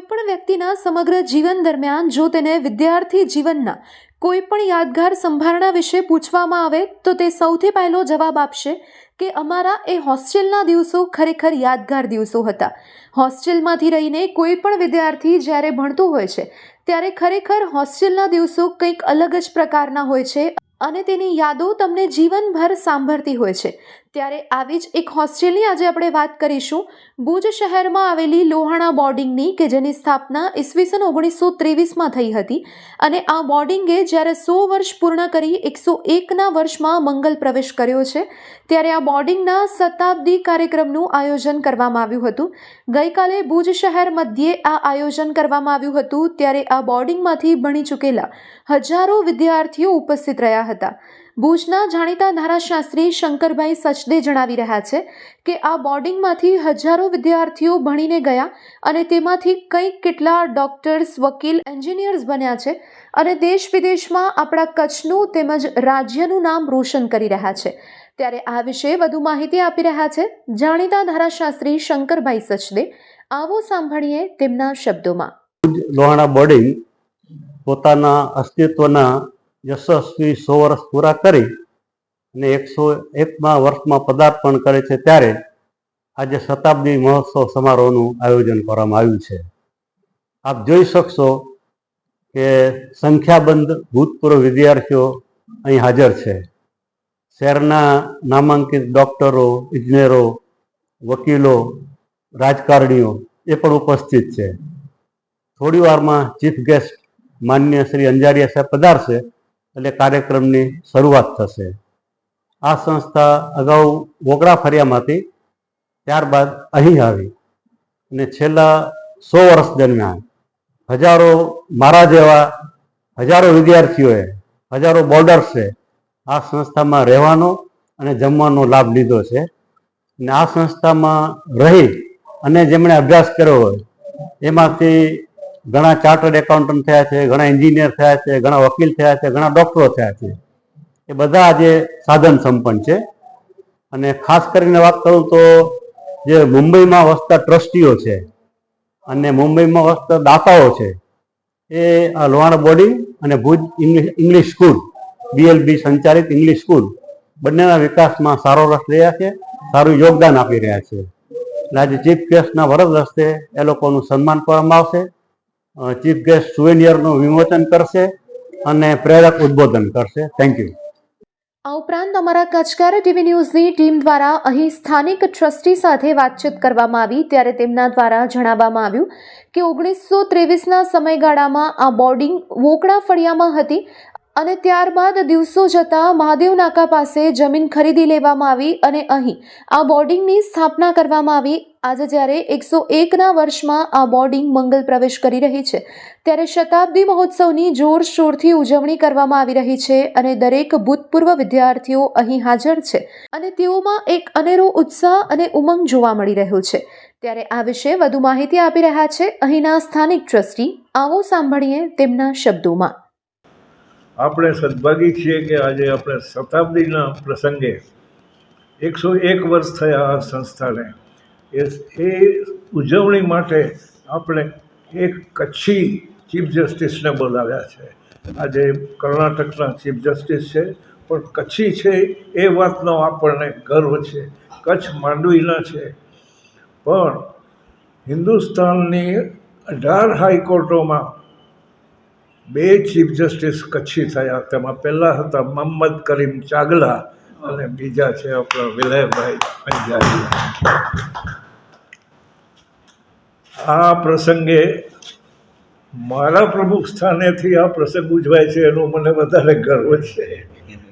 કોઈ પણ વ્યક્તિના સમગ્ર જીવન દરમિયાન જો તેને વિદ્યાર્થી જીવનના કોઈ પણ યાદગાર સંભારણા વિશે પૂછવામાં આવે, તો તે સૌથી પહેલો જવાબ આપશે કે અમારા એ હોસ્ટેલના દિવસો ખરેખર યાદગાર દિવસો હતા. હોસ્ટેલમાંથી રહીને કોઈ પણ વિદ્યાર્થી જ્યારે ભણતું હોય છે, ત્યારે ખરેખર હોસ્ટેલના દિવસો કંઈક અલગ જ પ્રકારના હોય છે અને તેની યાદો તમને જીવનભર સાંભળતી હોય છે. ત્યારે આવી જ એક હોસ્ટેલની આજે આપણે વાત કરીશું. ભુજ શહેરમાં આવેલી લોહાણા બોર્ડિંગની, કે જેની સ્થાપના ઈસવીસન ઓગણીસો ત્રેવીસમાં થઈ હતી. અને આ બોર્ડિંગે જ્યારે સો વર્ષ પૂર્ણ કરી, એકસો એકના વર્ષમાં મંગલ પ્રવેશ કર્યો છે, ત્યારે આ બોર્ડિંગના શતાબ્દી કાર્યક્રમનું આયોજન કરવામાં આવ્યું હતું. ગઈકાલે ભુજ શહેર મધ્યે આ આયોજન કરવામાં આવ્યું હતું, ત્યારે આ બોર્ડિંગમાંથી ભણી ચૂકેલા હજારો વિદ્યાર્થીઓ ઉપસ્થિત રહ્યા હતા. ભુજના જાણીતા ધારાશાસ્ત્રી શંકરભાઈ સચદે જણાવી રહ્યા છે કે આ બોર્ડિંગમાંથી હજારો વિદ્યાર્થીઓ ભણીને ગયા અને તેમાંથી કંઈક કેટલા ડોક્ટર્સ, વકીલ, એન્જિનિયર્સ બન્યા છે અને દેશ વિદેશમાં આપણા કચ્છનું તેમજ રાજ્યનું નામ રોશન કરી રહ્યા છે. ત્યારે આ વિશે વધુ માહિતી આપી રહ્યા છે જાણીતા ધારાશાસ્ત્રી શંકરભાઈ સચદે. આવો સાંભળીએ તેમના શબ્દોમાં. લોહાણા બોર્ડિંગ પોતાના અસ્તિત્વના યશસ્વી સો વર્ષ પૂરા કરી અને એકસો એકમાં વર્ષમાં પદાર્પણ કરે છે ત્યારે આજે શતાબ્દી મહોત્સવ સમારોહનું આયોજન કરવામાં આવ્યું છે. આપ જોઈ શકશો કે સંખ્યાબંધ ભૂતપૂર્વ વિદ્યાર્થીઓ અહીં હાજર છે. શહેરના નામાંકિત ડોક્ટરો, ઇજનેરો, વકીલો, રાજકારણીઓ એ પણ ઉપસ્થિત છે. થોડી વારમાં ચીફ ગેસ્ટ માન્ય શ્રી અંજારિયા સાહેબ પધારશે એટલે કાર્યક્રમની શરૂઆત થશે. આ સંસ્થા અગાઉ વોગડા ફરિયામાંથી ત્યારબાદ અહીં આવી અને છેલ્લા સો વર્ષ દરમિયાન હજારો મારા જેવા હજારો વિદ્યાર્થીઓએ, હજારો બોર્ડર્સે આ સંસ્થામાં રહેવાનો અને જમવાનો લાભ લીધો છે. અને આ સંસ્થામાં રહી અને જેમણે અભ્યાસ કર્યો હોય, એમાંથી ઘણા ચાર્ટર્ડ એકાઉન્ટન્ટ થયા છે, ઘણા એન્જિનિયર થયા છે, ઘણા વકીલ થયા છે, ઘણા ડોક્ટરો થયા છે. એ બધા આજે સાધન સંપન્ન છે. અને ખાસ કરીને વાત કરું તો જે મુંબઈમાં વસતા ટ્રસ્ટીઓ છે અને મુંબઈમાં વસતા દાતાઓ છે, એ લોહાણા બોર્ડિંગ અને Bhuj English English school BLB સંચાલિત ઇંગ્લિશ સ્કૂલ બંનેના વિકાસમાં સારો રસ રહ્યા છે, સારું યોગદાન આપી રહ્યા છે. એટલે આજે ચીફ ગેસ્ટના વરદ હસ્તે એ લોકોનું સન્માન કરવામાં આવશે. ચીફ ગેસ્ટ સુવેનિયરનું વિમોચન કરશે અને પ્રેરક ઉદ્બોધન કરશે. થેન્ક યુ આ ઉપરાંત અમારા કચકાર ટીવી ન્યૂઝની ટીમ દ્વારા અહીં સ્થાનિક ટ્રસ્ટી સાથે વાતચીત કરવામાં આવી, ત્યારે તેમના દ્વારા જણાવવામાં આવ્યું કે ઓગણીસો ત્રેવીસના સમયગાળામાં આ બોર્ડિંગ વોકડા ફળિયામાં હતી. અને ત્યારબાદ દિવસો જતાં મહાદેવ નાકા પાસે જમીન ખરીદી લેવામાં આવી અને અહીં આ બોર્ડિંગની સ્થાપના કરવામાં આવી. આજે જ્યારે એકસો એકના વર્ષમાં આ બોર્ડિંગ મંગલ પ્રવેશ કરી રહી છે, ત્યારે શતાબ્દી મહોત્સવની જોરશોરથી ઉજવણી કરવામાં આવી રહી છે અને દરેક ભૂતપૂર્વ વિદ્યાર્થીઓ અહીં હાજર છે અને તેઓમાં એક અનેરો ઉત્સાહ અને ઉમંગ જોવા મળી રહ્યો છે. ત્યારે આ વિશે વધુ માહિતી આપી રહ્યા છે અહીંના સ્થાનિક ટ્રસ્ટી. આવો સાંભળીએ તેમના શબ્દોમાં. આપણે સદભાગી છીએ કે આજે આપણે શતાબ્દીના પ્રસંગે એકસો એક વર્ષ થયા આ સંસ્થાને. એ એ ઉજવણી માટે આપણે એક કચ્છી ચીફ જસ્ટિસને બોલાવ્યા છે. આજે કર્ણાટકના ચીફ જસ્ટિસ છે, પણ કચ્છી છે એ વાતનો આપણને ગર્વ છે. કચ્છ માંડવીના છે. પણ હિન્દુસ્તાનની અઢાર હાઈકોર્ટોમાં બે ચીફ જસ્ટિસ કચ્છી થયા. તેમાં પહેલાં હતા મોહમ્મદ કરીમ ચાગલા અને બીજા છે આપણા વિલયભાઈ પંજાબી. આ પ્રસંગે મારા પ્રમુખ સ્થાનેથી આ પ્રસંગ ઉજવાય છે એનો મને વધારે ગર્વ છે.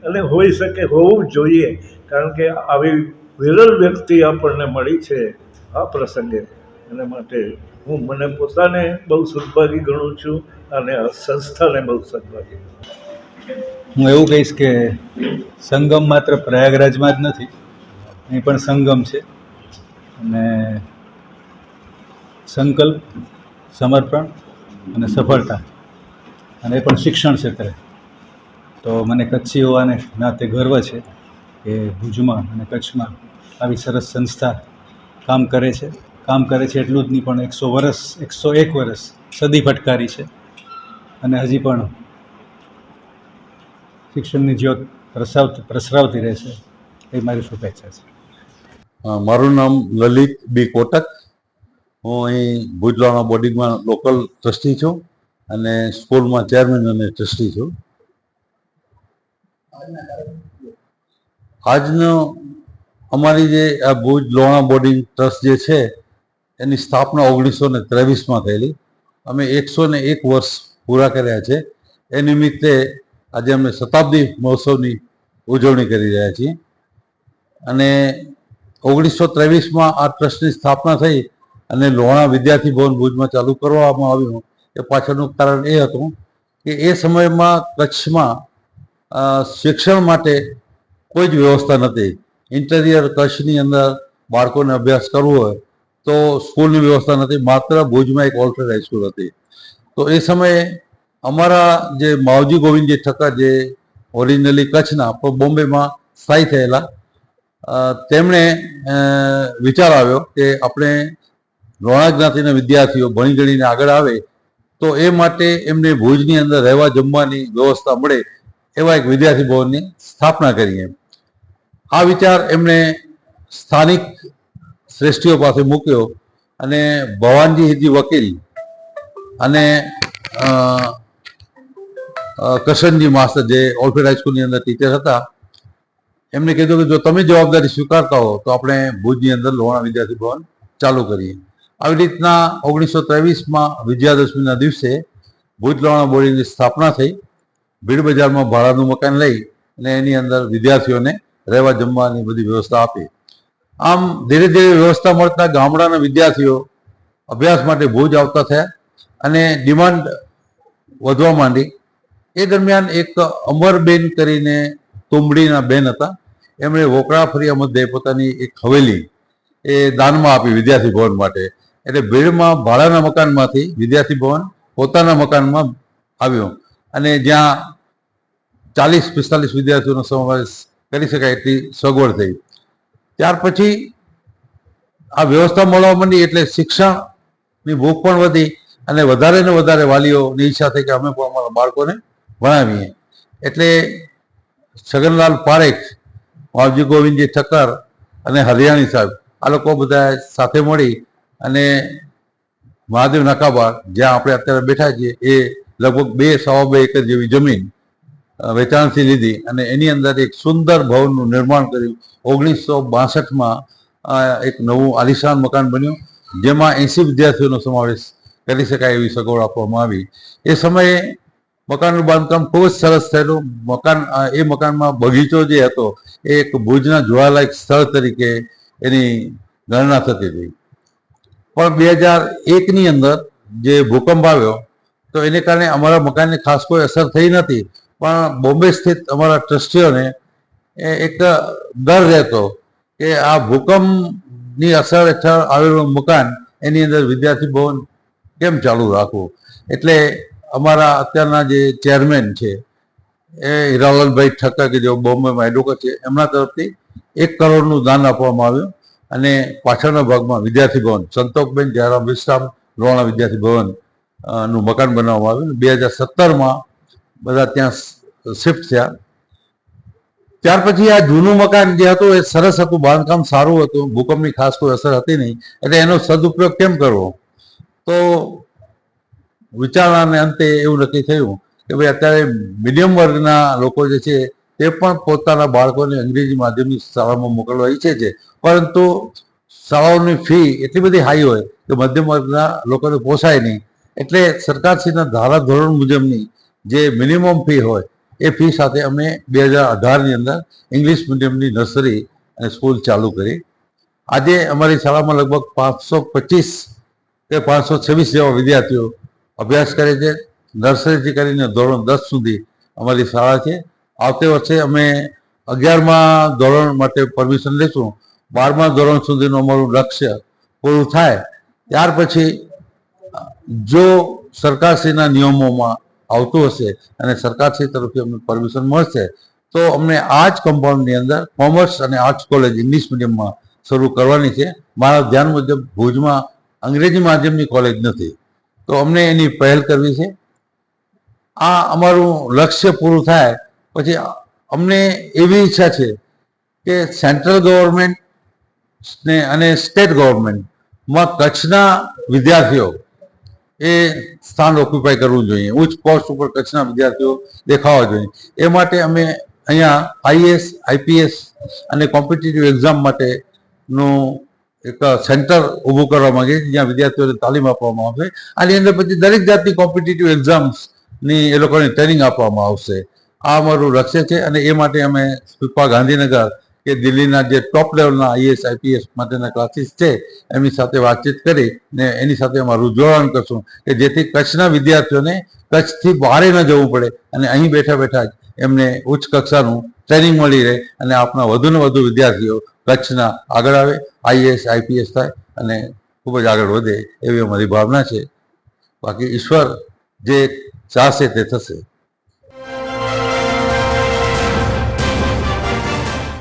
અને હોઈ શકે હોવું જોઈએ, કારણ કે આવી વિરલ વ્યક્તિ આપણને મળી છે આ પ્રસંગે. એના માટે હું મને પોતાને બહુ સદભાગી ગણું છું. અને સંસ્થાને બહુ સદભાગી હું એવું કહીશ કે સંગમ માત્ર પ્રયાગરાજમાં જ નથી, અહીં પણ સંગમ છે. અને સંકલ્પ, સમર્પણ અને સફળતા, અને એ પણ શિક્ષણ ક્ષેત્રે. તો મને કચ્છી હોવાને નાતે ગર્વ છે કે ભુજમાં અને કચ્છમાં આવી સરસ સંસ્થા કામ કરે છે. કામ કરે છે એટલું જ નહીં, પણ એકસો વર્ષ, એકસો એક વર્ષ સદી ફટકારી છે. અને હજી પણ શિક્ષણની જ્યોત પ્રસરાવ પ્રસરાવતી રહેશે એ મારી શુભેચ્છા છે. મારું નામ લલિત બી કોટક. હું અહીં ભુજલાણા બોર્ડિંગમાં લોકલ ટ્રસ્ટી છું અને સ્કૂલમાં ચેરમેન અને ટ્રસ્ટી છું. આજનો અમારી જે આ ભુજ લોણા બોર્ડિંગ ટ્રસ્ટ જે છે, એની સ્થાપના ઓગણીસો ને ત્રેવીસમાં થયેલી. અમે એકસો ને એક વર્ષ પૂરા કર્યા છે. એ નિમિત્તે આજે અમે શતાબ્દી મહોત્સવની ઉજવણી કરી રહ્યા છીએ. અને ઓગણીસો ત્રેવીસમાં આ ટ્રસ્ટની સ્થાપના થઈ અને લોણા વિદ્યાર્થી ભવન ભુજમાં ચાલુ કરવામાં આવ્યું, એ પાછળનું કારણ એ હતું કે એ સમયમાં કચ્છમાં શિક્ષણ માટે કોઈ જ વ્યવસ્થા નથી. ઇન્ટિરિયર કચ્છની અંદર બાળકોને અભ્યાસ કરવો હોય તો સ્કૂલની વ્યવસ્થા નથી. માત્ર ભુજમાં એક ઓલ્ફેડ હાઈસ્કૂલ હતી. તો એ સમયે અમારા જે માવજી ગોવિંદજી ઠક્કર જે ઓરિજિનલી કચ્છના બોમ્બેમાં સ્થાયી થયેલા તેમણે વિચાર આવ્યો કે આપણે રોણા જ્ઞાતિના વિદ્યાર્થીઓ ભણી ગણીને આગળ આવે તો એ માટે એમને ભુજની અંદર રહેવા જમવાની વ્યવસ્થા મળે એવા એક વિદ્યાર્થી ભવનની સ્થાપના કરીએ આ વિચાર એમણે સ્થાનિક શ્રેષ્ઠીઓ પાસે મૂક્યો અને ભવાનજી હિજી વકીલ અને અ, માસ્ટર જે ઓલફેડ હાઈસ્કૂલની અંદર ટીચર હતા એમને કીધું કે જો તમે જવાબદારી સ્વીકારતા હો તો આપણે ભુજની અંદર લોણા વિદ્યાર્થી ભવન ચાલુ કરીએ. આવી રીતના ઓગણીસો ત્રેવીસમાં વિજયાદશમીના દિવસે ભુજ લોણા બોર્ડિંગની સ્થાપના થઈ. ભીડ બજારમાં ભાડાનું મકાન લઈ અને એની અંદર વિદ્યાર્થીઓને રહેવા જમવાની બધી વ્યવસ્થા આપી. આમ ધીરે ધીરે વ્યવસ્થા મળતા ગામડાના વિદ્યાર્થીઓ અભ્યાસ માટે ભુજ આવતા થયા. અને ડિમાન્ડ વધવા માંડી. એ દરમિયાન એક અમરબેન કરીને તુંબડીના બેન હતા. એમણે વોકળા ફરિયા મધ્યે પોતાની એક હવેલી એ દાનમાં આપી વિદ્યાર્થી ભવન માટે. એટલે ભીડમાં ભાડાના મકાનમાંથી વિદ્યાર્થી ભવન પોતાના મકાનમાં આવ્યો. અને જ્યાં ચાલીસ, પિસ્તાલીસ વિદ્યાર્થીઓનો સમાવેશ કરી શકાય એટલી સગવડ થઈ. ત્યાર પછી આ વ્યવસ્થા મળવા માંડી એટલે શિક્ષણની ભૂખ પણ વધી. અને વધારે ને વધારે વાલીઓની ઈચ્છા થઈ કે અમે પણ અમારા બાળકોને ભણાવીએ. એટલે છગનલાલ પારેખ, વાવજી ગોવિંદજી ઠક્કર અને હરિયાણી સાહેબ, આ લોકો બધા સાથે મળી અને મહાદેવ નકાબાર, જ્યાં આપણે અત્યારે બેઠા છીએ, એ લગભગ બે સવા બે એકર જેવી જમીન વેચાણથી લીધી અને એની અંદર એક સુંદર ભવનનું નિર્માણ કર્યું. ઓગણીસો બાસઠમાં એક નવું આલિશાન મકાન બન્યું, જેમાં એંસી વિદ્યાર્થીઓનો સમાવેશ કરી શકાય એવી સગવડ આપવામાં આવી. એ સમયે મકાનનું બાંધકામ ખૂબ જ સરસ થયેલું. મકાન એ મકાનમાં બગીચો જે હતો, એ એક ભુજના જોવાલાયક સ્થળ તરીકે એની ગણના થતી હતી. પણ બે હજાર એકની અંદર જે ભૂકંપ આવ્યો, તો એને કારણે અમારા મકાનને ખાસ કોઈ અસર થઈ નથી. પણ બોમ્બે સ્થિત અમારા ટ્રસ્ટીઓને એક ડર રહેતો કે આ ભૂકંપની અસર હેઠળ આવેલું મકાન એની અંદર વિદ્યાર્થી ભવન કેમ ચાલુ રાખવું? એટલે અમારા અત્યારના જે ચેરમેન છે, એ હિરાલાલભાઈ ઠક્કર કે જેઓ બોમ્બેમાં એડવોકેટ છે, એમના તરફથી એક કરોડનું દાન આપવામાં આવ્યું અને પાછળના ભાગમાં વિદ્યાર્થી ભવન સંતોકબેન જયરામ વિશ્રામ રોણા વિદ્યાર્થી ભવનનું મકાન બનાવવામાં આવ્યું. બે હજાર સત્તરમાં બધા ત્યાં શિફ્ટ થયા. ત્યાર પછી આ જૂનું મકાન જે હતું, એ સરસ હતું, બાંધકામ સારું હતું, ભૂકંપની ખાસ કોઈ અસર હતી નહીં. એટલે એનો સદુપયોગ કેમ કરવો? તો વિચારણાને અંતે એવું નક્કી થયું કે ભાઈ અત્યારે મીડિયમ વર્ગના લોકો જે છે તે પણ પોતાના બાળકોને અંગ્રેજી માધ્યમની શાળામાં મોકલવા ઈચ્છે છે. પરંતુ શાળાઓની ફી એટલી બધી હાઈ હોય કે મધ્યમ વર્ગના લોકોને પોસાય નહીં. એટલે સરકારશ્રીના ધારા ધોરણ મુજબની જે મિનિમમ ફી હોય એ ફી સાથે અમે બે હજાર અઢારની અંદર ઇંગ્લિશ મીડિયમની નર્સરી અને સ્કૂલ ચાલુ કરી. આજે અમારી શાળામાં લગભગ પાંચસો પચીસ કે પાંચસો છવ્વીસ જેવા વિદ્યાર્થીઓ અભ્યાસ કરે છે. નર્સરીથી કરીને ધોરણ દસ સુધી અમારી શાળા છે. આવતે વર્ષે અમે અગિયારમા ધોરણ માટે પરમિશન લઈશું બારમા ધોરણ સુધીનું અમારું લક્ષ્ય પૂરું થાય. ત્યાર પછી જો સરકારશ્રીના નિયમોમાં આવતું હશે અને સરકારશ્રી તરફથી અમને પરમિશન મળશે, તો અમને આ જ કમ્પાઉન્ડની અંદર કોમર્સ અને આર્ટ્સ કોલેજ ઇંગ્લિશ મીડિયમમાં શરૂ કરવાની છે. મારા ધ્યાન મુજબ ભુજમાં અંગ્રેજી માધ્યમની કોલેજ નથી. તો અમને એની પહેલ કરવી છે. આ અમારું લક્ષ્ય પૂરું થાય. પછી અમને એવી ઈચ્છા છે કે સેન્ટ્રલ ગવર્મેન્ટ ને અને સ્ટેટ ગવર્મેન્ટમાં કચ્છના વિદ્યાર્થીઓ એ સ્થાન ઓક્યુપાય કરવું જોઈએ. ઉચ્ચ પોસ્ટ ઉપર કચ્છના વિદ્યાર્થીઓ દેખાવા જોઈએ. એ માટે અમે અહીંયા આઈએસ આઈપીએસ અને કોમ્પિટિટિવ એક્ઝામ માટેનું એક સેન્ટર ઊભું કરવા છીએ જ્યાં વિદ્યાર્થીઓને તાલીમ આપવામાં આવશે. આની અંદર પછી દરેક જાતની કોમ્પિટિટિવ એક્ઝામ્સની એ લોકોને ટ્રેનિંગ આપવામાં આવશે. આ અમારું લક્ષ્ય છે અને એ માટે અમે સુપા ગાંધીનગર કે દિલ્હીના જે ટોપ લેવલના આઈએસ આઈપીએસ માટેના ક્લાસીસ છે, એમની સાથે વાતચીત કરી ને એની સાથે અમારું જોડાણ કરશું કે જેથી કચ્છના વિદ્યાર્થીઓને કચ્છથી બહારે ન જવું પડે અને અહીં બેઠા બેઠા જ એમને ઉચ્ચ કક્ષાનું ટ્રેનિંગ મળી રહે અને આપણા વધુને વધુ વિદ્યાર્થીઓ કચ્છના આગળ આવે આઈએએસ આઈપીએસ થાય અને ખૂબ જ આગળ વધે એવી અમારી ભાવના છે. બાકી ઈશ્વર જે ચાહશે તે થશે.